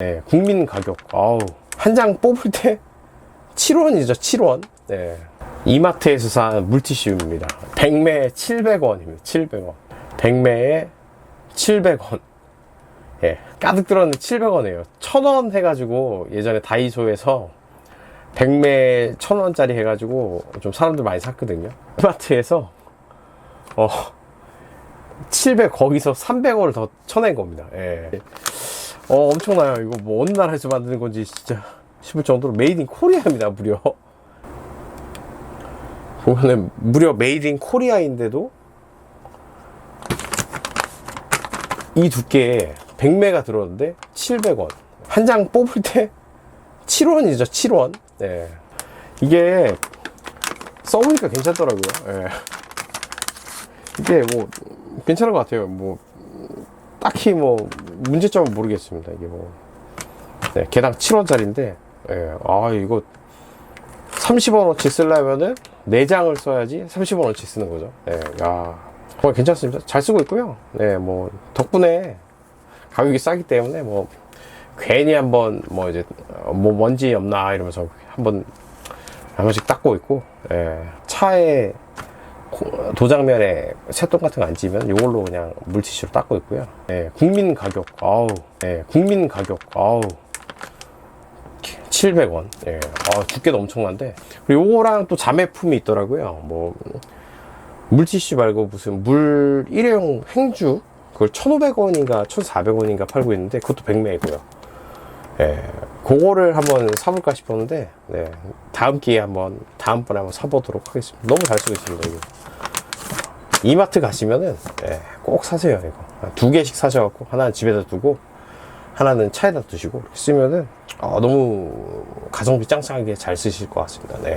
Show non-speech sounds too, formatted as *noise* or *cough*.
네, 국민 가격. 아우. 한 장 뽑을 때 *laughs* 7원이죠, 7원. 네. 이마트에서 산 물티슈입니다. 100매에 700원입니다. 700원. 100매에 700원. 예. 가득 들었는데 700원이에요. 1000원 해가지고 예전에 다이소에서 100매 1000원짜리 해가지고 좀 사람들 많이 샀거든요. 이마트에서 어, 700 거기서 300원을 더 쳐낸 겁니다. 예. 어, 엄청나요. 이거 뭐 어느 나라에서 만드는 건지 진짜 싶을 정도로 메이드 인 코리아입니다, 무려. 보면은 무려 메이드 인 코리아인데도 이 두께에 100매가 들었는데 700원. 한 장 뽑을 때 7원이죠, 7원. 네. 이게 써보니까 괜찮더라고요. 예. 이게 뭐 괜찮은 것 같아요. 뭐 딱히 뭐 문제점은 모르겠습니다. 이게 뭐 네, 개당 7원짜리인데 예, 아 이거 30원어치 쓰려면은 4장을 써야지 30원어치 쓰는 거죠. 예, 야 정말 괜찮습니다. 잘 쓰고 있고요. 네, 뭐 덕분에 가격이 싸기 때문에 뭐 괜히 한번 뭐 이제 어, 뭐 먼지 없나 이러면서 한번 한 번씩 닦고 있고 예, 차에 고- 도장면에 새똥 같은 거 안 찌면 이걸로 그냥 물티슈로 닦고 있고요. 예, 국민 가격, 아우, 예, 국민 가격, 아우, 700원. 예, 아, 두께도 엄청난데. 그리고 요거랑 또 자매품이 있더라고요. 뭐, 물티슈 말고 무슨 물 일회용 행주? 그걸 1,500원인가 1,400원인가 팔고 있는데 그것도 100매이고요. 예, 그거를 한번 사볼까 싶었는데, 네, 다음 기회에 한번, 다음번에 한번 사보도록 하겠습니다. 너무 잘 쓰고 있습니다, 이거. 이마트 가시면은, 예, 꼭 사세요, 이거. 두 개씩 사셔갖고, 하나는 집에다 두고, 하나는 차에다 두시고, 쓰면은, 아, 너무 가성비 짱짱하게 잘 쓰실 것 같습니다. 네.